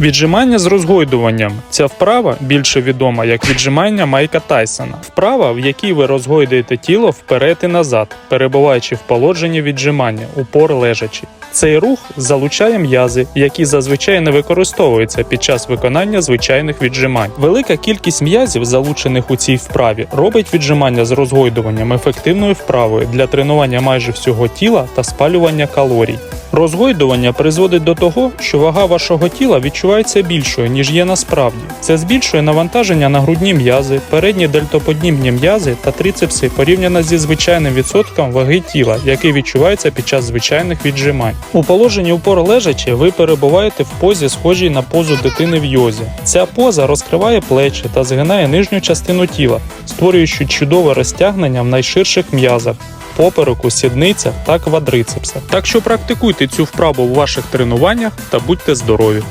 Віджимання з розгойдуванням. Ця вправа більше відома як віджимання Майка Тайсона. Вправа, в якій ви розгойдуєте тіло вперед і назад, перебуваючи в положенні віджимання, упор лежачи. Цей рух залучає м'язи, які зазвичай не використовуються під час виконання звичайних віджимань. Велика кількість м'язів, залучених у цій вправі, робить віджимання з розгойдуванням ефективною вправою для тренування майже всього тіла та спалювання калорій. Розгойдування призводить до того, що вага вашого тіла відчувається більшою, ніж є насправді. Це збільшує навантаження на грудні м'язи, передні дельтоподібні м'язи та трицепси порівняно зі звичайним відсотком ваги тіла, який відчувається під час звичайних віджимань. У положенні упор лежачи ви перебуваєте в позі, схожій на позу дитини в йозі. Ця поза розкриває плечі та згинає нижню частину тіла, створюючи чудове розтягнення в найширших м'язах попереку, сідниця та квадрицепса. Так що практикуйте цю вправу в ваших тренуваннях та будьте здорові!